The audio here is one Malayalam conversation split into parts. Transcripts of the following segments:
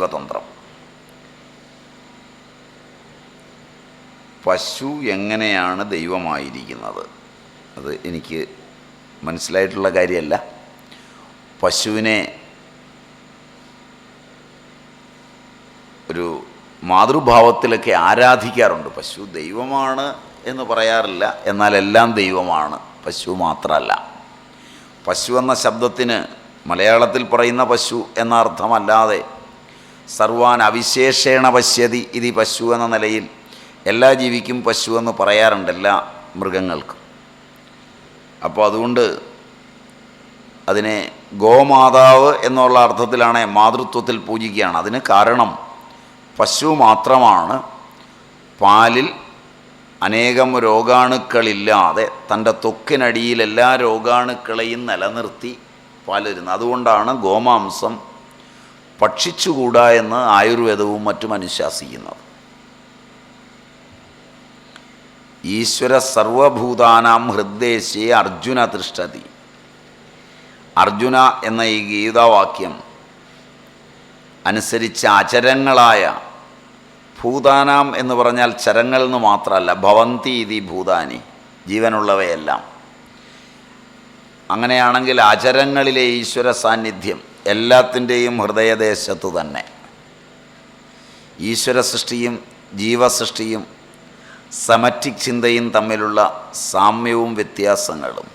യുഗതന്ത്രം പശു എങ്ങനെയാണ് ദൈവമായിരിക്കുന്നത്? അത് എനിക്ക് മനസ്സിലായിട്ടുള്ള കാര്യമല്ല. പശുവിനെ ഒരു മാതൃഭാവത്തിലൊക്കെ ആരാധിക്കാറുണ്ട്. പശു ദൈവമാണ് എന്ന് പറയാറില്ല. എന്നാൽ എല്ലാം ദൈവമാണ്. പശു മാത്രമല്ല. പശു എന്ന ശബ്ദത്തിന് മലയാളത്തിൽ പറയുന്ന പശു എന്ന അർത്ഥമല്ലാതെ സർവാൻ അവിശേഷേണ പശ്യതി ഇതി പശു എന്ന നിലയിൽ എല്ലാ ജീവിക്കും പശു എന്ന് പറയാറുണ്ട് എല്ലാ മൃഗങ്ങൾക്കും. അപ്പോൾ അതുകൊണ്ട് അതിനെ ഗോമാതാവ് എന്നുള്ള അർത്ഥത്തിലാണ് മാതൃത്വത്തിൽ പൂജിക്കുകയാണ്. അതിന് കാരണം പശു മാത്രമാണ് പാലിൽ അനേകം രോഗാണുക്കളില്ലാതെ തന്റെ തൊക്കിനടിയിൽ എല്ലാ രോഗാണുക്കളെയും നിലനിർത്തി പാലരുന്നത്. അതുകൊണ്ടാണ് ഗോമാംസം ഭക്ഷിച്ചുകൂടാ എന്ന് ആയുർവേദവും മറ്റും അനുശാസിക്കുന്നത്. ഈശ്വര സർവഭൂതാനാം ഹൃദ്ദേശേ അർജുന തിഷ്ടതി അർജുന എന്ന ഈ ഗീതാവാക്യം അനുസരിച്ച് ആചരങ്ങളായ ഭൂതാനാം എന്ന് പറഞ്ഞാൽ ചരങ്ങൾ എന്ന് മാത്രമല്ല ഭവന്തി ഇതി ഭൂതാനി ജീവനുള്ളവയെല്ലാം. അങ്ങനെയാണെങ്കിൽ ആചരങ്ങളിലെ ഈശ്വര സാന്നിധ്യം എല്ലാത്തിന്റെയും ഹൃദയദേശത്തു തന്നെ. ഈശ്വര സൃഷ്ടിയും ജീവസൃഷ്ടിയും സമറ്റിക് ചിന്തയും തമ്മിലുള്ള സാമ്യവും വ്യത്യാസങ്ങളും.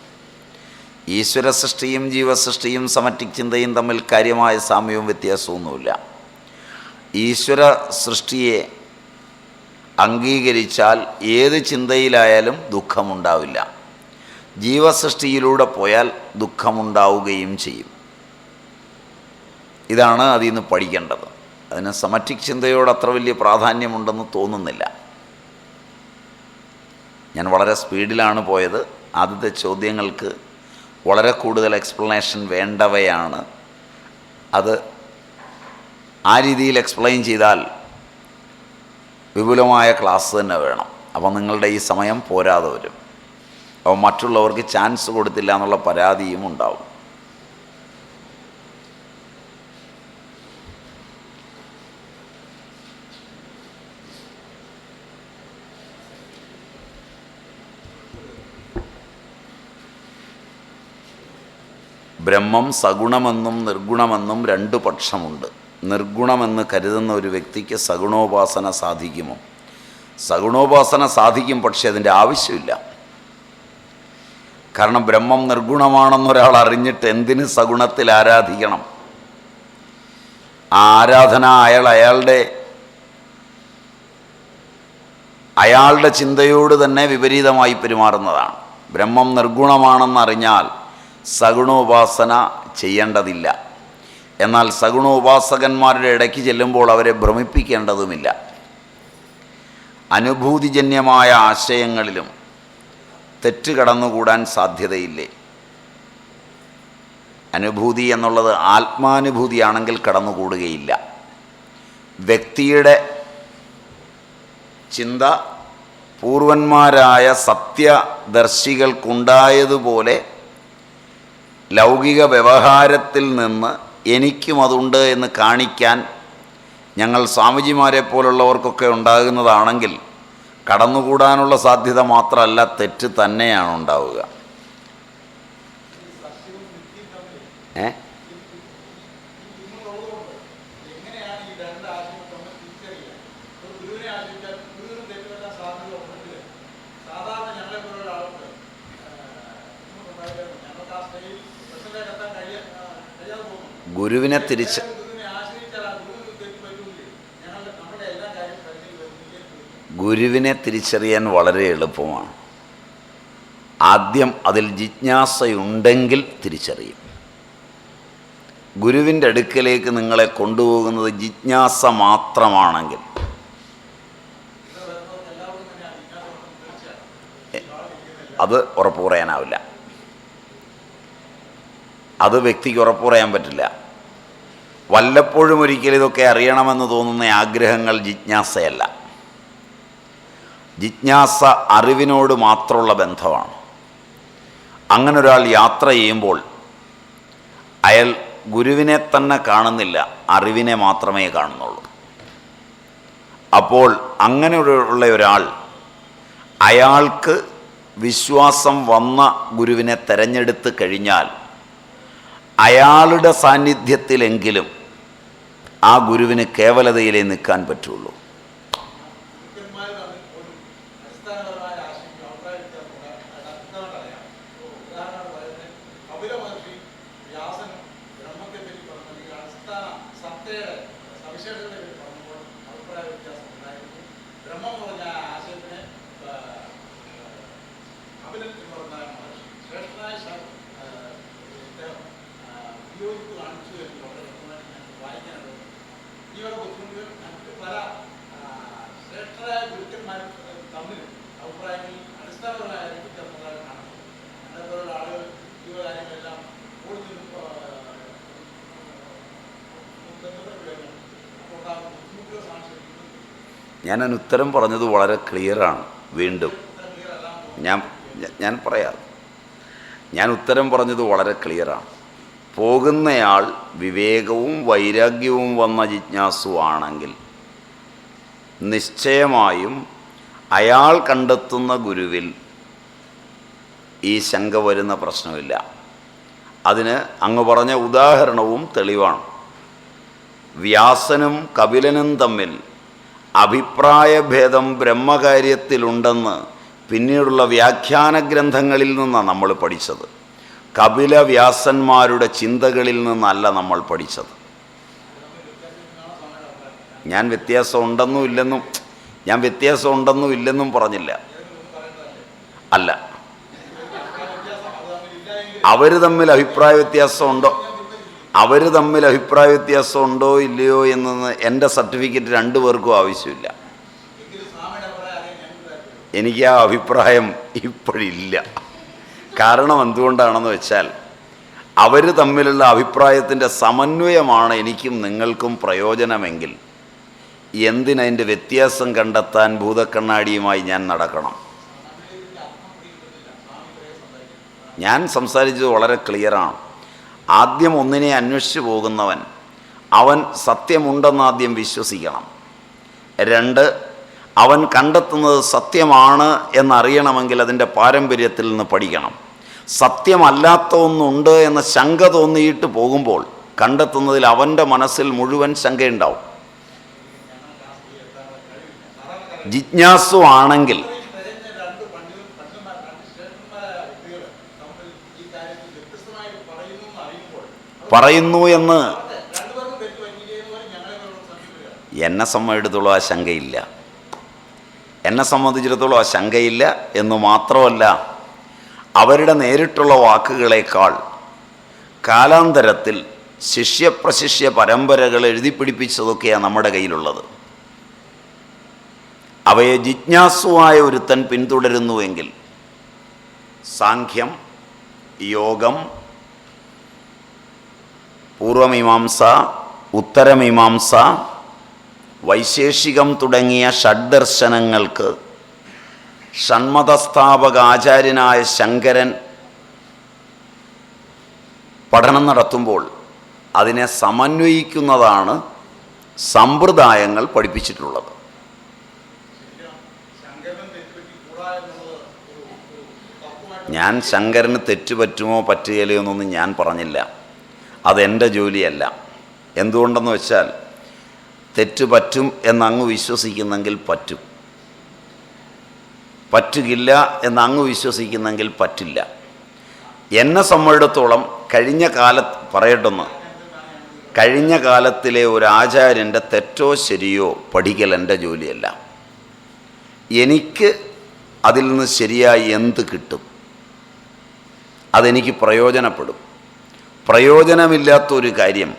ഈശ്വര സൃഷ്ടിയും ജീവസൃഷ്ടിയും സമറ്റിക് ചിന്തയും തമ്മിൽ കാര്യമായ സാമ്യവും വ്യത്യാസമൊന്നുമില്ല. ഈശ്വര സൃഷ്ടിയെ അംഗീകരിച്ചാൽ ഏത് ചിന്തയിലായാലും ദുഃഖമുണ്ടാവില്ല. ജീവസൃഷ്ടിയിലൂടെ പോയാൽ ദുഃഖമുണ്ടാവുകയും ചെയ്യും. ഇതാണ് അതിൽ നിന്ന് പഠിക്കേണ്ടത്. അതിന് സമറ്റിക് ചിന്തയോട് അത്ര വലിയ പ്രാധാന്യമുണ്ടെന്ന് തോന്നുന്നില്ല. ഞാൻ വളരെ സ്പീഡിലാണ് പോയത്. ആദ്യത്തെ ചോദ്യങ്ങൾക്ക് വളരെ കൂടുതൽ എക്സ്പ്ലനേഷൻ വേണ്ടവയാണ്. അത് ആ രീതിയിൽ എക്സ്പ്ലെയിൻ ചെയ്താൽ വിപുലമായ ക്ലാസ് തന്നെ വേണം. അപ്പോൾ നിങ്ങളുടെ ഈ സമയം പോരാതെ വരും. അപ്പോൾ മറ്റുള്ളവർക്ക് ചാൻസ് കൊടുത്തില്ല എന്നുള്ള പരാതിയും ഉണ്ടാവും. ബ്രഹ്മം സഗുണമെന്നും നിർഗുണമെന്നും രണ്ടു പക്ഷമുണ്ട്. നിർഗുണമെന്ന് കരുതുന്ന ഒരു വ്യക്തിക്ക് സഗുണോപാസന സാധിക്കുമോ? സഗുണോപാസന സാധിക്കും പക്ഷെ അതിന്റെ ആവശ്യമില്ല. കാരണം ബ്രഹ്മം നിർഗുണമാണെന്നൊരാൾ അറിഞ്ഞിട്ട് എന്തിന് സഗുണത്തിൽ ആരാധിക്കണം? ആരാധന അയാൾ അയാളുടെ അയാളുടെ ചിന്തയോട് തന്നെ വിപരീതമായി പെരുമാറുന്നതാണ്. ബ്രഹ്മം നിർഗുണമാണെന്നറിഞ്ഞാൽ സഗുണോപാസന ചെയ്യേണ്ടതില്ല. എന്നാൽ സഗുണോപാസകന്മാരുടെ ഇടയ്ക്ക് ചെല്ലുമ്പോൾ അവരെ ഭ്രമിപ്പിക്കേണ്ടതുമില്ല. അനുഭൂതിജന്യമായ ആശയങ്ങളിലും തെറ്റ് കടന്നുകൂടാൻ സാധ്യതയില്ലേ? അനുഭൂതി എന്നുള്ളത് ആത്മാനുഭൂതിയാണെങ്കിൽ കടന്നുകൂടുകയില്ല. വ്യക്തിയുടെ ചിന്ത പൂർവന്മാരായ സത്യദർശികൾക്കുണ്ടായതുപോലെ ലൗകിക വ്യവഹാരത്തിൽ നിന്ന് എനിക്കും അതുണ്ട് എന്ന് കാണിക്കാൻ ഞങ്ങൾ സ്വാമിജിമാരെ പോലുള്ളവർക്കൊക്കെ ഉണ്ടാകുന്നതാണെങ്കിൽ കടന്നുകൂടാനുള്ള സാധ്യത മാത്രമല്ല തെറ്റ് തന്നെയാണ് ഉണ്ടാവുക. ഏ? ഗുരുവിനെ തിരിച്ച്. ഗുരുവിനെ തിരിച്ചറിയാൻ വളരെ എളുപ്പമാണ്. ആദ്യം അതിൽ ജിജ്ഞാസയുണ്ടെങ്കിൽ തിരിച്ചറിയും. ഗുരുവിന്റെ അടുക്കലേക്ക് നിങ്ങളെ കൊണ്ടുപോകുന്നത് ജിജ്ഞാസ മാത്രമാണെങ്കിൽ. അത് ഉറപ്പ് പറയാനാവില്ല. അത് വ്യക്തിക്ക് ഉറപ്പ് പറയാൻ പറ്റില്ല. വല്ലപ്പോഴും ഒരിക്കലും ഇതൊക്കെ അറിയണമെന്ന് തോന്നുന്ന ആഗ്രഹങ്ങൾ ജിജ്ഞാസയല്ല. ജിജ്ഞാസ അറിവിനോട് മാത്രമുള്ള ബന്ധമാണ്. അങ്ങനെ ഒരാൾ യാത്ര ചെയ്യുമ്പോൾ അയാൾ ഗുരുവിനെ തന്നെ കാണുന്നില്ല അറിവിനെ മാത്രമേ കാണുന്നുള്ളൂ. അപ്പോൾ അങ്ങനെ ഉള്ള ഒരാൾ അയാൾക്ക് വിശ്വാസം വന്ന ഗുരുവിനെ തെരഞ്ഞെടുത്ത് കഴിഞ്ഞാൽ അയാളുടെ സാന്നിധ്യത്തിലെങ്കിലും ആ ഗുരുവിന് കേവലതയിലേ നിൽക്കാൻ പറ്റുള്ളൂ ഗുരുക്കന്മാർ തമ്മിൽ ഒരു അടിസ്ഥാനപരമായ ആശയങ്ങൾ അഭിപ്രായ വ്യത്യാസമുണ്ട് അർത്ഥമായിട്ടറിയാം ഉദാഹരണം പറയുന്നത് കപില മഹർഷി വ്യാസനും ബ്രഹ്മത്തെ പറ്റി പറഞ്ഞു ഈ അടിസ്ഥാന സത്തയുടെ സവിശേഷതയെ പറ്റി പറഞ്ഞപ്പോൾ അഭിപ്രായ വ്യത്യാസം ഉണ്ടായിരുന്നു ബ്രഹ്മം പറഞ്ഞ ആ ആശയത്തിനെ ആ, കപിലൻ എന്ന് പറഞ്ഞ മഹർഷി ശ്രേഷ്ഠനായ ശ- ആ, ഇദ്ദേഹം ആ, വിയോജിപ്പ് കാണിച്ചു എന്ന് വളരെ വ്യക്തമായിട്ട് ഞാൻ വായിക്കാനുള്ളത് ഈവക ബുദ്ധിമുട്ടുകൾ മറ്റ് പല ആ, ശ്രേഷ്ഠരായ ഗുരുക്കന്മാരും തമ്മിൽ അഭിപ്രായങ്ങളിൽ അടിസ്ഥാനപരമായ വ്യത്യാസങ്ങളാണ് കാണുന്നത് ഞങ്ങളെ പോലുള്ള ആളുകൾ ഈ വക കാര്യങ്ങളെല്ലാം ഓടി നിന്നും ബന്ധപ്പെട്ട് വരുന്നു അപ്പോൾ ഉണ്ടാകുന്ന ബുദ്ധിമുട്ടുകൾ ഞാനതിന് ഉത്തരം പറഞ്ഞത് വളരെ ക്ലിയറാണ് വീണ്ടും ഞാൻ ഞാൻ പറയാം. ഞാൻ ഉത്തരം പറഞ്ഞത് വളരെ ക്ലിയറാണ് പോകുന്നയാൾ വിവേകവും വൈരാഗ്യവും വന്ന ജിജ്ഞാസുവാണെങ്കിൽ നിശ്ചയമായും അയാൾ കണ്ടെത്തുന്ന ഗുരുവിൽ ഈ ശങ്ക വരുന്ന പ്രശ്നമില്ല. അതിന് അങ്ങ് പറഞ്ഞ ഉദാഹരണവും തെളിവാണ്. വ്യാസനും കപിലനും തമ്മിൽ അഭിപ്രായഭേദം ബ്രഹ്മകാര്യത്തിലുണ്ടെന്ന് പിന്നീടുള്ള വ്യാഖ്യാന ഗ്രന്ഥങ്ങളിൽ നിന്നാണ് നമ്മൾ പഠിച്ചത്. കപില വ്യാസന്മാരുടെ ചിന്തകളിൽ നിന്നല്ല നമ്മൾ പഠിച്ചത്. ഞാൻ വ്യത്യാസം ഉണ്ടെന്നും ഇല്ലെന്നും ഞാൻ വ്യത്യാസം ഉണ്ടെന്നും ഇല്ലെന്നും പറഞ്ഞില്ല. അല്ല. അവർ തമ്മിൽ അഭിപ്രായ വ്യത്യാസം ഉണ്ടോ അവർ തമ്മിൽ അഭിപ്രായ വ്യത്യാസം ഉണ്ടോ ഇല്ലയോ എന്ന് എന്റെ സർട്ടിഫിക്കറ്റ് രണ്ടു പേർക്കും ആവശ്യമില്ല. എനിക്ക് ആ അഭിപ്രായം ഇപ്പോഴില്ല. കാരണം എന്തുകൊണ്ടാണെന്ന് വെച്ചാൽ അവർ തമ്മിലുള്ള അഭിപ്രായത്തിന്റെ സമന്വയമാണ് എനിക്കും നിങ്ങൾക്കും പ്രയോജനമെങ്കിൽ എന്തിനതിന്റെ വ്യത്യാസം കണ്ടെത്താൻ ഭൂതക്കണ്ണാടിയുമായി ഞാൻ നടക്കണം. ഞാൻ സംസാരിച്ചത് വളരെ ക്ലിയറാണ്. ആദ്യം ഒന്നിനെ അന്വേഷിച്ചു പോകുന്നവൻ അവൻ സത്യമുണ്ടെന്ന് ആദ്യം വിശ്വസിക്കണം. രണ്ട് അവൻ കണ്ടെത്തുന്നത് സത്യമാണ് എന്നറിയണമെങ്കിൽ അതിന്റെ പാരമ്പര്യത്തിൽ നിന്ന് പഠിക്കണം. സത്യമല്ലാത്ത ഒന്നുണ്ട് എന്ന ശങ്ക തോന്നിയിട്ട് പോകുമ്പോൾ കണ്ടെത്തുന്നതിൽ അവന്റെ മനസ്സിൽ മുഴുവൻ ശങ്കയുണ്ടാവും. ജിജ്ഞാസു ആണെങ്കിൽ തികഞ്ഞ രണ്ട് പണ്ഡിതൻ പണ്ഡിതന്മാർ രണ്ട് ശ്രേഷ്ഠന്മാരായ വ്യക്തികൾ തമ്മിൽ ഈ കാര്യത്തിൽ വ്യത്യസ്തമായി പറയുന്നു എന്ന് അറിയുമ്പോൾ പറയുന്നു എന്ന്. എന്നെ സംബന്ധിച്ചിടത്തോളം ആ ശങ്കയില്ല. എന്നെ സംബന്ധിച്ചിടത്തോളം ആ ശങ്കയില്ല എന്ന് മാത്രമല്ല അവരുടെ നേരിട്ടുള്ള വാക്കുകളേക്കാൾ കാലാന്തരത്തിൽ ശിഷ്യപ്രശിഷ്യ പരമ്പരകൾ എഴുതിപ്പിടിപ്പിച്ചതൊക്കെയാണ് നമ്മുടെ കയ്യിലുള്ളത്. അവയെ ജിജ്ഞാസുവായ ഒരുത്തൻ പിന്തുടരുന്നുവെങ്കിൽ സാഖ്യം യോഗം പൂർവമീമാംസ ഉത്തരമീമാംസ വൈശേഷികം തുടങ്ങിയ ഷഡ്ദർശനങ്ങൾക്ക് ഷൺമതസ്ഥാപക ആചാര്യനായ ശങ്കരൻ പഠനം നടത്തുമ്പോൾ അതിനെ സമന്വയിക്കുന്നതാണ് സമ്പ്രദായങ്ങൾ പഠിപ്പിച്ചിട്ടുള്ളത്. ഞാൻ ശങ്കരന് തെറ്റുപറ്റുമോ പറ്റുകയില്ലയോ എന്നൊന്നും ഞാൻ പറഞ്ഞില്ല. അതെന്റെ ജോലിയല്ല. എന്തുകൊണ്ടെന്ന് വെച്ചാൽ തെറ്റ് പറ്റും എന്നങ്ങ് വിശ്വസിക്കുന്നെങ്കിൽ പറ്റും. പറ്റുകില്ല എന്നങ്ങ് വിശ്വസിക്കുന്നെങ്കിൽ പറ്റില്ല. എന്നെ സംബന്ധിച്ചിടത്തോളം കഴിഞ്ഞ കാലത്ത് പറയട്ടൊന്ന്. കഴിഞ്ഞ കാലത്തിലെ ഒരു ആചാര്യന്റെ തെറ്റോ ശരിയോ പഠിക്കൽ എന്റെ ജോലിയല്ല. എനിക്ക് അതിൽ നിന്ന് ശരിയായി എന്ത് കിട്ടും? അതെനിക്ക് പ്രയോജനപ്പെടും. പ്രയോജനമില്ലാത്തൊരു കാര്യം.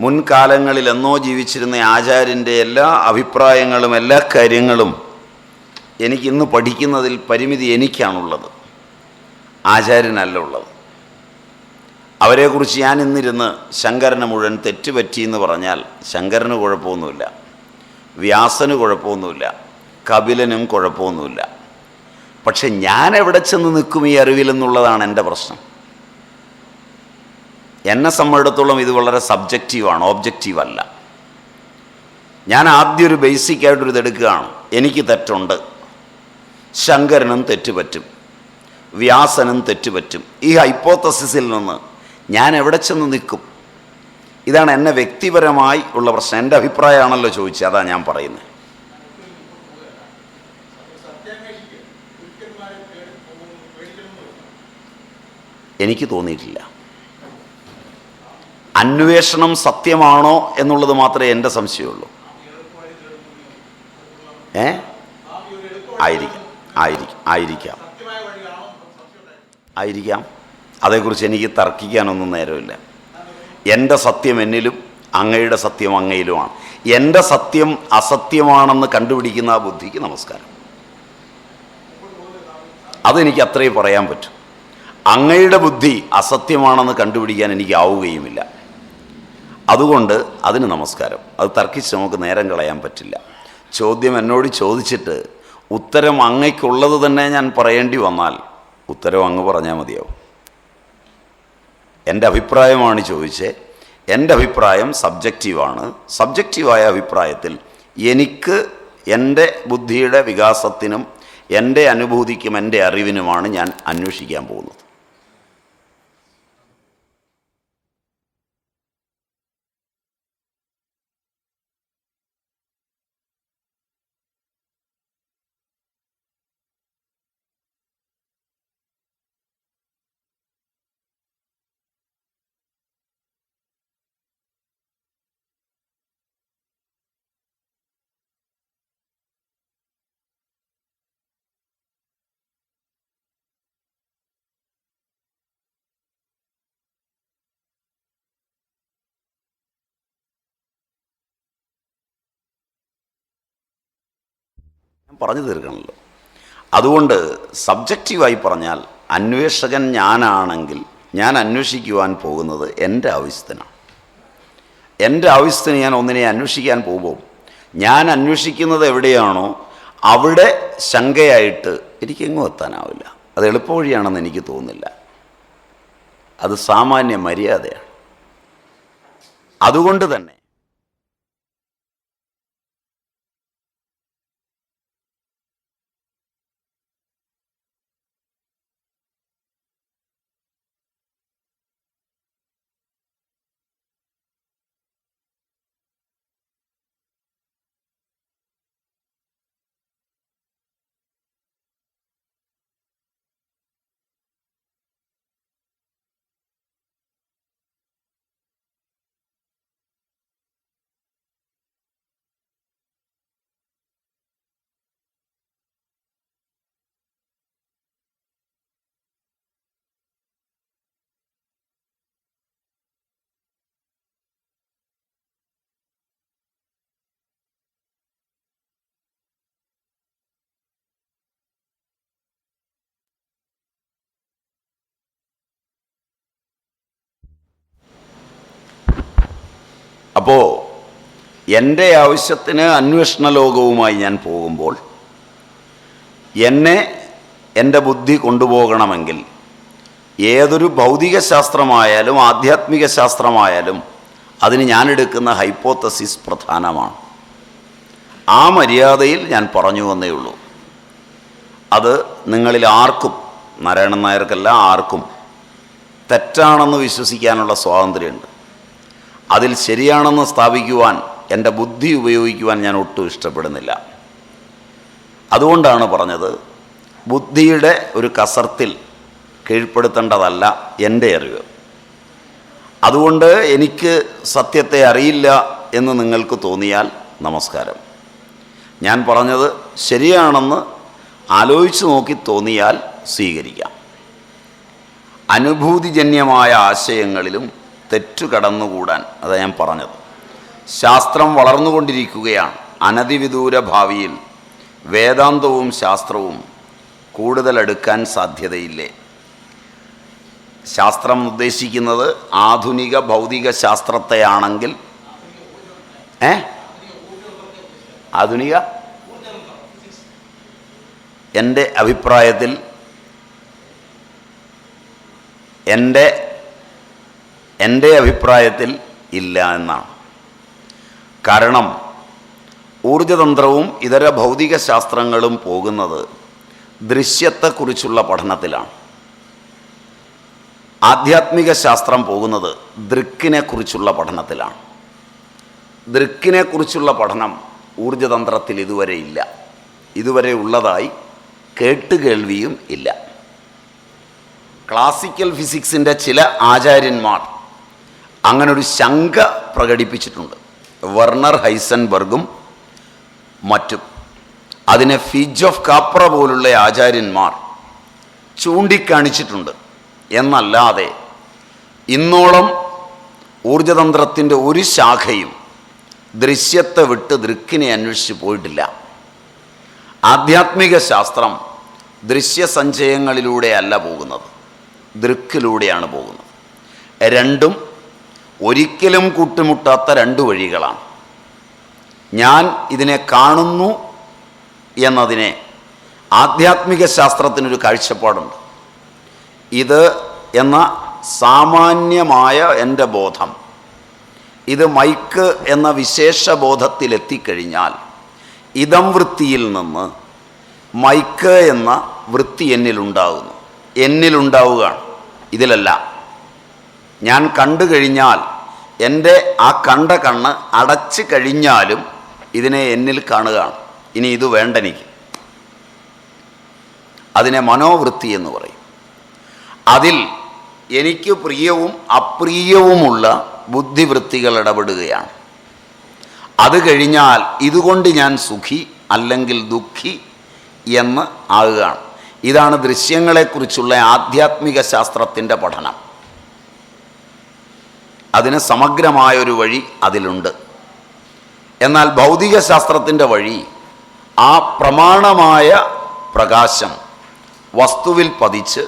മുൻകാലങ്ങളിൽ എന്നോ ജീവിച്ചിരുന്ന ആചാര്യന്റെ എല്ലാ അഭിപ്രായങ്ങളും എല്ലാ കാര്യങ്ങളും എനിക്കിന്ന് പഠിക്കുന്നതിൽ പരിമിതി എനിക്കാണുള്ളത്. ആചാര്യനല്ല ഉള്ളത് അവരെക്കുറിച്ച് ഞാൻ ഇന്നിരുന്ന് ശങ്കരന് മുഴുവൻ തെറ്റുപറ്റി എന്ന് പറഞ്ഞാൽ ശങ്കരന് കുഴപ്പമൊന്നുമില്ല. വ്യാസന് കുഴപ്പമൊന്നുമില്ല. കപിലനും കുഴപ്പമൊന്നുമില്ല. പക്ഷെ ഞാൻ എവിടെ ചെന്ന് നിൽക്കും ഈ അറിവിലെന്നുള്ളതാണ് എന്റെ പ്രശ്നം. എന്നെ സംബന്ധിച്ചിടത്തോളം ഇത് വളരെ സബ്ജക്റ്റീവാണ് ഓബ്ജക്റ്റീവ് അല്ല. ഞാൻ ആദ്യം ഒരു ബേസിക് ആയിട്ടൊരു ഇതെടുക്കുകയാണ് എനിക്ക് തെറ്റുണ്ട്. ശങ്കരനും തെറ്റുപറ്റും വ്യാസനും തെറ്റുപറ്റും ഈ ഹൈപ്പോത്തസിസിൽ നിന്ന് ഞാൻ എവിടെ ചെന്ന് നിൽക്കും? ഇതാണ് എന്നെ വ്യക്തിപരമായി ഉള്ള പ്രശ്നം. എന്റെ അഭിപ്രായമാണല്ലോ ചോദിച്ചത് അതാണ് ഞാൻ പറയുന്നത് എനിക്ക് തോന്നിയിട്ടില്ല. അന്വേഷണം സത്യമാണോ എന്നുള്ളത് മാത്രമേ എന്റെ സംശയമുള്ളൂ. ഏ? ആയിരിക്കാം ആയിരിക്കും ആയിരിക്കാം. ആയിരിക്കാം. അതേക്കുറിച്ച് എനിക്ക് തർക്കിക്കാനൊന്നും നേരമില്ല. എന്റെ സത്യം എന്നിലും അങ്ങയുടെ സത്യം അങ്ങയിലുമാണ്. എന്റെ സത്യം അസത്യമാണെന്ന് കണ്ടുപിടിക്കുന്ന ആ ബുദ്ധിക്ക് നമസ്കാരം. അതെനിക്ക് അത്രയും പറയാൻ പറ്റും. അങ്ങയുടെ ബുദ്ധി അസത്യമാണെന്ന് കണ്ടുപിടിക്കാൻ എനിക്ക് ആവുകയുമില്ല. അതുകൊണ്ട് അതിന് നമസ്കാരം. അത് തർക്കിച്ച് നമുക്ക് നേരം കളയാൻ പറ്റില്ല. ചോദ്യം എന്നോട് ചോദിച്ചിട്ട് ഉത്തരം അങ്ങയ്ക്കുള്ളത് തന്നെ ഞാൻ പറയേണ്ടി വന്നാൽ ഉത്തരം അങ്ങ് പറഞ്ഞാൽ മതിയാവും. എന്റെ അഭിപ്രായമാണ് ചോദിച്ചത് എന്റെ അഭിപ്രായം സബ്ജക്റ്റീവാണ്. സബ്ജക്റ്റീവായ അഭിപ്രായത്തിൽ എനിക്ക് എന്റെ ബുദ്ധിയുടെ വികാസത്തിനും എന്റെ അനുഭൂതിക്കും എന്റെ അറിവിനുമാണ് ഞാൻ അന്വേഷിക്കാൻ പോകുന്നത്. പറഞ്ഞു തീർക്കണമല്ലോ അതുകൊണ്ട് സബ്ജക്റ്റീവായി പറഞ്ഞാൽ അന്വേഷകൻ ഞാനാണെങ്കിൽ ഞാൻ അന്വേഷിക്കുവാൻ പോകുന്നത് എന്റെ ആവശ്യത്തിനാണ്. എന്റെ ആവശ്യത്തിന് ഞാൻ ഒന്നിനെ അന്വേഷിക്കാൻ പോകുമ്പോൾ ഞാൻ അന്വേഷിക്കുന്നത് എവിടെയാണോ അവിടെ ശങ്കയായിട്ട് എനിക്കെങ്ങും എത്താനാവില്ല. അത് എളുപ്പവഴിയാണെന്ന് എനിക്ക് തോന്നുന്നില്ല. അത് സാമാന്യ മര്യാദയാണ്. അതുകൊണ്ട് തന്നെ അപ്പോൾ എന്റെ ആവശ്യത്തിന് അന്വേഷണ ലോകവുമായി ഞാൻ പോകുമ്പോൾ എന്നെ എന്റെ ബുദ്ധി കൊണ്ടുപോകണമെങ്കിൽ ഏതൊരു ഭൗതിക ശാസ്ത്രമായാലും ആധ്യാത്മിക ശാസ്ത്രമായാലും അതിന് ഞാൻ എടുക്കുന്ന ഹൈപ്പോത്തസിസ് പ്രധാനമാണ്. ആ മര്യാദയിൽ ഞാൻ പറഞ്ഞു വന്നേ ഉള്ളൂ. അത് നിങ്ങളിൽ ആർക്കും നാരായണൻ നായർക്കല്ല ആർക്കും തെറ്റാണെന്ന് വിശ്വസിക്കാനുള്ള സ്വാതന്ത്ര്യമുണ്ട്. അതിൽ ശരിയാണെന്ന് സ്ഥാപിക്കുവാൻ എന്റെ ബുദ്ധി ഉപയോഗിക്കുവാൻ ഞാൻ ഒട്ടും ഇഷ്ടപ്പെടുന്നില്ല. അതുകൊണ്ടാണ് പറഞ്ഞത് ബുദ്ധിയുടെ ഒരു കസർത്തിൽ കീഴ്പ്പെടുത്തേണ്ടതല്ല എന്റെ അറിവ്. അതുകൊണ്ട് എനിക്ക് സത്യത്തെ അറിയില്ല എന്ന് നിങ്ങൾക്ക് തോന്നിയാൽ നമസ്കാരം. ഞാൻ പറഞ്ഞത് ശരിയാണെന്ന് ആലോചിച്ച് നോക്കി തോന്നിയാൽ സ്വീകരിക്കാം. അനുഭൂതിജന്യമായ ആശയങ്ങളിലും തെറ്റു കടന്നുകൂടാൻ അതാ ഞാൻ പറഞ്ഞത്. ശാസ്ത്രം വളർന്നുകൊണ്ടിരിക്കുകയാണ്. അനതിവിദൂര ഭാവിയിൽ വേദാന്തവും ശാസ്ത്രവും കൂടുതൽ എടുക്കാൻ സാധ്യതയില്ലേ? ശാസ്ത്രം ഉദ്ദേശിക്കുന്നത് ആധുനിക ഭൗതിക ശാസ്ത്രത്തെയാണെങ്കിൽ ഏ? ആധുനിക? എന്റെ അഭിപ്രായത്തിൽ എന്റെ എന്റെ അഭിപ്രായത്തിൽ ഇല്ല എന്നാണ്. കാരണം ഊർജതന്ത്രവും ഇതര ഭൗതിക ശാസ്ത്രങ്ങളും പോകുന്നത് ദൃശ്യത്തെക്കുറിച്ചുള്ള പഠനത്തിലാണ്. ആധ്യാത്മിക ശാസ്ത്രം പോകുന്നത് ദൃക്കിനെക്കുറിച്ചുള്ള പഠനത്തിലാണ്. ദൃക്കിനെക്കുറിച്ചുള്ള പഠനം ഊർജതന്ത്രത്തിൽ ഇതുവരെ ഇല്ല. ഇതുവരെ ഉള്ളതായി കേട്ടുകേൾവിയും ഇല്ല. ക്ലാസിക്കൽ ഫിസിക്സിന്റെ ചില ആചാര്യന്മാർ അങ്ങനൊരു ശങ്ക പ്രകടിപ്പിച്ചിട്ടുണ്ട്. വെർണർ ഹൈസൻബർഗും മറ്റും. അതിനെ ഫിജ് ഓഫ് കാപ്ര പോലുള്ള ആചാര്യന്മാർ ചൂണ്ടിക്കാണിച്ചിട്ടുണ്ട്. എന്നല്ലാതെ ഇന്നോളം ഊർജതന്ത്രത്തിന്റെ ഒരു ശാഖയും ദൃശ്യത്തെ വിട്ട് ദൃക്കിനെ അന്വേഷിച്ച് പോയിട്ടില്ല. ആധ്യാത്മിക ശാസ്ത്രം ദൃശ്യസഞ്ചയങ്ങളിലൂടെയല്ല പോകുന്നത്. ദൃക്കിലൂടെയാണ് പോകുന്നത്. രണ്ടും ഒരിക്കലും കൂട്ടുമുട്ടാത്ത രണ്ട് വഴികളാണ്. ഞാൻ ഇതിനെ കാണുന്നു എന്നതിനെ ആധ്യാത്മിക ശാസ്ത്രത്തിനൊരു കാഴ്ചപ്പാടുണ്ട്. ഇത് എന്ന സാമാന്യമായ എന്റെ ബോധം. ഇത് മൈക്ക് എന്ന വിശേഷ ബോധത്തിലെത്തിക്കഴിഞ്ഞാൽ ഇതം വൃത്തിയിൽ നിന്ന് മൈക്ക് എന്ന വൃത്തി എന്നിലുണ്ടാകുന്നു എന്നിലുണ്ടാവുകയാണ് ഇതിലല്ല. ഞാൻ കണ്ടു കഴിഞ്ഞാൽ എന്റെ ആ കണ്ട കണ്ണ് അടച്ചു കഴിഞ്ഞാലും ഇതിനെ എന്നിൽ കാണുകയാണ്. ഇനി ഇത് വേണ്ട എനിക്ക്. അതിനെ മനോവൃത്തി എന്ന് പറയും. അതിൽ എനിക്ക് പ്രിയവും അപ്രിയവുമുള്ള ബുദ്ധിവൃത്തികൾ ഇടപെടുകയാണ്. അത് കഴിഞ്ഞാൽ ഇതുകൊണ്ട് ഞാൻ സുഖി അല്ലെങ്കിൽ ദുഃഖി എന്ന് ആകുകയാണ്. ഇതാണ് ദൃശ്യങ്ങളെക്കുറിച്ചുള്ള ആധ്യാത്മിക ശാസ്ത്രത്തിന്റെ പഠനം. അതിന് സമഗ്രമായൊരു വഴി അതിലുണ്ട്. എന്നാൽ ഭൗതിക ശാസ്ത്രത്തിന്റെ വഴി ആ പ്രമാണമായ പ്രകാശം വസ്തുവിൽ പതിച്ച്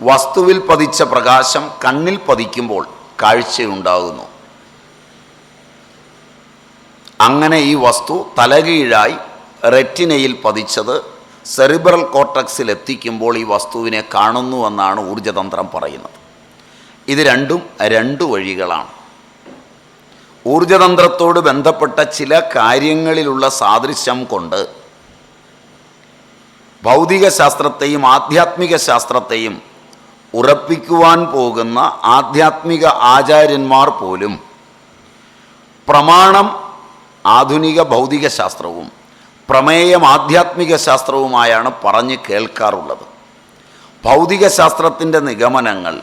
വസ്തുവിൽ പതിച്ച പ്രകാശം കണ്ണിൽ പതിക്കുമ്പോൾ കാഴ്ചയുണ്ടാകുന്നു. അങ്ങനെ ഈ വസ്തു തലകീഴായി റെറ്റിനയിൽ പതിച്ചത് സെറിബ്രൽ കോർട്ടക്സിൽ എത്തിക്കുമ്പോൾ ഈ വസ്തുവിനെ കാണുന്നുവെന്നാണ് ഊർജതന്ത്രം പറയുന്നത്. ഇത് രണ്ടും രണ്ടു വഴികളാണ്. ഊർജതന്ത്രത്തോട് ബന്ധപ്പെട്ട ചില കാര്യങ്ങളിലുള്ള സാദൃശ്യം കൊണ്ട് ഭൗതിക ശാസ്ത്രത്തെയും ആധ്യാത്മിക ശാസ്ത്രത്തെയും ഉറപ്പിക്കുവാൻ പോകുന്ന ആധ്യാത്മിക ആചാര്യന്മാർ പോലും പ്രമാണം ആധുനിക ഭൗതിക ശാസ്ത്രവും പ്രമേയം ആധ്യാത്മിക ശാസ്ത്രവുമായാണ് പറഞ്ഞ് കേൾക്കാറുള്ളത്. ഭൗതിക ശാസ്ത്രത്തിന്റെ നിഗമനങ്ങൾ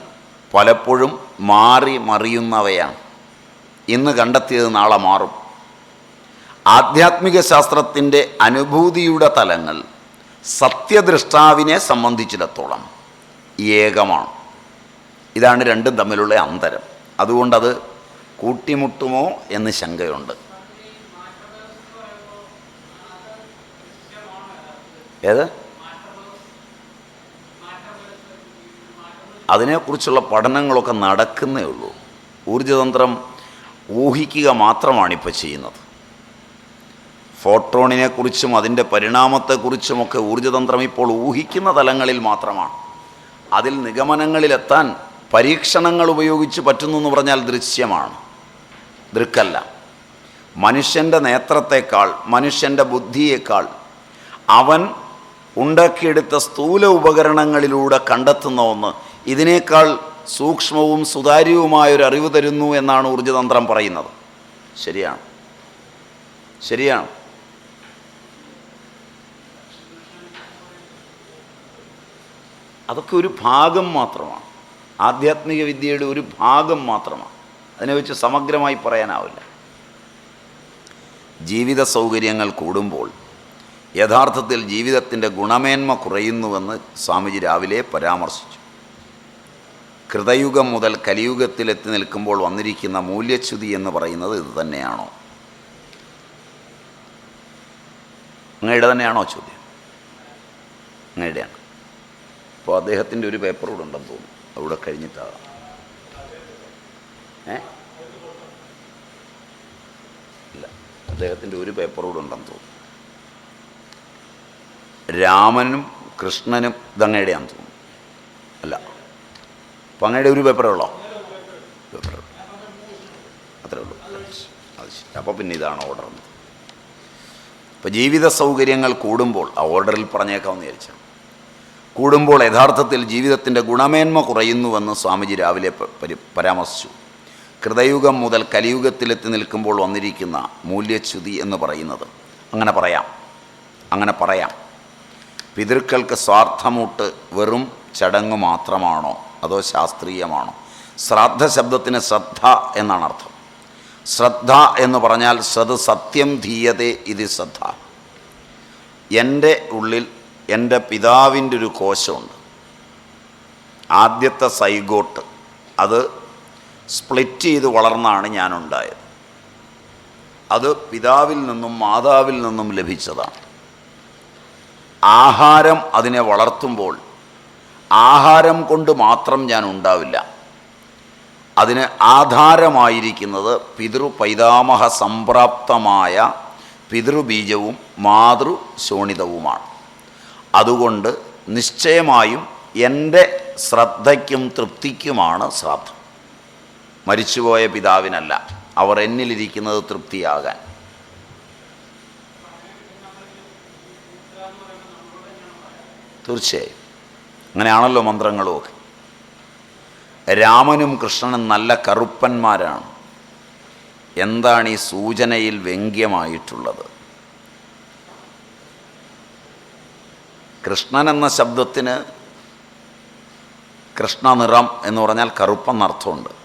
പലപ്പോഴും മാറി മറിയുന്നവയാണ്. ഇന്ന് കണ്ടെത്തിയത് നാളെ മാറും. ആധ്യാത്മിക ശാസ്ത്രത്തിന്റെ അനുഭൂതിയുടെ തലങ്ങൾ സത്യദൃഷ്ടാവിനെ സംബന്ധിച്ചിടത്തോളം ഏകമാണ്. ഇതാണ് രണ്ടും തമ്മിലുള്ള അന്തരം. അതുകൊണ്ടത് കൂട്ടിമുട്ടുമോ എന്ന് ശങ്കയുണ്ട്. ഏത്? അതിനെക്കുറിച്ചുള്ള പഠനങ്ങളൊക്കെ നടക്കുന്നേ ഉള്ളൂ. ഊർജതന്ത്രം ഊഹിക്കുക മാത്രമാണിപ്പോൾ ചെയ്യുന്നത്. ഫോട്ടോണിനെക്കുറിച്ചും അതിന്റെ പരിണാമത്തെക്കുറിച്ചുമൊക്കെ ഊർജതന്ത്രം ഇപ്പോൾ ഊഹിക്കുന്ന തലങ്ങളിൽ മാത്രമാണ്. അതിൽ നിഗമനങ്ങളിലെത്താൻ പരീക്ഷണങ്ങൾ ഉപയോഗിച്ച് പറ്റുന്നു എന്ന് പറഞ്ഞാൽ ദൃശ്യമാണ്. ദൃക്കല്ല. മനുഷ്യന്റെ നേത്രത്തെക്കാൾ മനുഷ്യന്റെ ബുദ്ധിയേക്കാൾ അവൻ ഉണ്ടാക്കിയെടുത്ത സ്ഥൂല ഉപകരണങ്ങളിലൂടെ കണ്ടെത്തുന്ന ഒന്ന് ഇതിനേക്കാൾ സൂക്ഷ്മവും സുതാര്യവുമായൊരു അറിവ് തരുന്നു എന്നാണ് ഊർജതന്ത്രം പറയുന്നത്. ശരിയാണ്. ശരിയാണ്. അതൊക്കെ ഒരു ഭാഗം മാത്രമാണ്. ആധ്യാത്മിക വിദ്യയുടെ ഒരു ഭാഗം മാത്രമാണ്. അതിനെ വെച്ച് സമഗ്രമായി പറയാനാവില്ല. ജീവിത സൗകര്യങ്ങൾ കൂടുമ്പോൾ യഥാർത്ഥത്തിൽ ജീവിതത്തിന്റെ ഗുണമേന്മ കുറയുന്നുവെന്ന് സ്വാമിജി രാവിലെ പരാമർശിച്ചു. കൃതയുഗം മുതൽ കലിയുഗത്തിലെത്തി നിൽക്കുമ്പോൾ വന്നിരിക്കുന്ന മൂല്യച്യുതി എന്ന് പറയുന്നത് ഇത് തന്നെയാണോ? അങ്ങയുടെ തന്നെയാണോ ചോദ്യം? അങ്ങയുടെയാണ്. അപ്പോൾ അദ്ദേഹത്തിന്റെ ഒരു പേപ്പർ കൂടെ ഉണ്ടെന്ന് തോന്നുന്നു. അവിടെ കഴിഞ്ഞിട്ടാകാം ഏ? ഇല്ല. അദ്ദേഹത്തിന്റെ ഒരു പേപ്പർ കൂടെ ഉണ്ടെന്ന് തോന്നുന്നു. രാമനും കൃഷ്ണനും ഇതങ്ങയുടെയാണെന്ന് തോന്നുന്നു. അല്ല. അപ്പം അങ്ങയുടെ ഒരു പേപ്പറേ ഉള്ളോ? അത്രേ ശരി. അപ്പോൾ പിന്നെ ഇതാണ് ഓർഡർ അപ്പോൾ ജീവിത സൗകര്യങ്ങൾ കൂടുമ്പോൾ ആ ഓർഡറിൽ പറഞ്ഞേക്കാമെന്ന് വിചാരിച്ചാണ് കൂടുമ്പോൾ യഥാർത്ഥത്തിൽ ജീവിതത്തിന്റെ ഗുണമേന്മ കുറയുന്നുവെന്ന് സ്വാമിജി രാവിലെ പരാമർശിച്ചു. കൃതയുഗം മുതൽ കലിയുഗത്തിലെത്തി നിൽക്കുമ്പോൾ വന്നിരിക്കുന്ന മൂല്യച്യുതി എന്ന് പറയുന്നത്. അങ്ങനെ പറയാം. അങ്ങനെ പറയാം. പിതൃക്കൾക്ക് സ്വാർത്ഥമൂട്ട് വെറും ചടങ്ങ് മാത്രമാണോ? അതോ ശാസ്ത്രീയമാണോ? ശ്രാദ്ധ ശബ്ദത്തിന് ശ്രദ്ധ എന്നാണ് അർത്ഥം. ശ്രദ്ധ എന്ന് പറഞ്ഞാൽ സത് സത്യം ധീയതേ ഇത് ശ്രദ്ധ. എന്റെ ഉള്ളിൽ എന്റെ പിതാവിന്റെ ഒരു കോശമുണ്ട്. ആദ്യത്തെ സൈഗോട്ട് അത് സ്പ്ലിറ്റ് ചെയ്ത് വളർന്നാണ് ഞാനുണ്ടായത്. അത് പിതാവിൽ നിന്നും മാതാവിൽ നിന്നും ലഭിച്ചതാണ്. ആഹാരം അതിനെ വളർത്തുമ്പോൾ ആഹാരം കൊണ്ട് മാത്രം ഞാൻ ഉണ്ടാവില്ല. അതിന് ആധാരമായിരിക്കുന്നത് പിതൃ പൈതാമഹ സംപ്രാപ്തമായ പിതൃബീജവും മാതൃ ശോണിതവുമാണ്. അതുകൊണ്ട് നിശ്ചയമായും എന്റെ ശ്രദ്ധയ്ക്കും തൃപ്തിക്കുമാണ് ശ്രാദ്ധം. മരിച്ചുപോയ പിതാവിനല്ല അവർ എന്നിലിരിക്കുന്നത് തൃപ്തിയാകാൻ. തീർച്ചയായും. അങ്ങനെയാണല്ലോ മന്ത്രങ്ങളുമൊക്കെ രാമനും കൃഷ്ണനും നല്ല കറുപ്പന്മാരാണ്. എന്താണ് ഈ സൂചനയിൽ വ്യംഗ്യമായിട്ടുള്ളത്? കൃഷ്ണൻ എന്ന ശബ്ദത്തിന് കൃഷ്ണനിറം എന്ന് പറഞ്ഞാൽ കറുപ്പെന്നർത്ഥമുണ്ട്.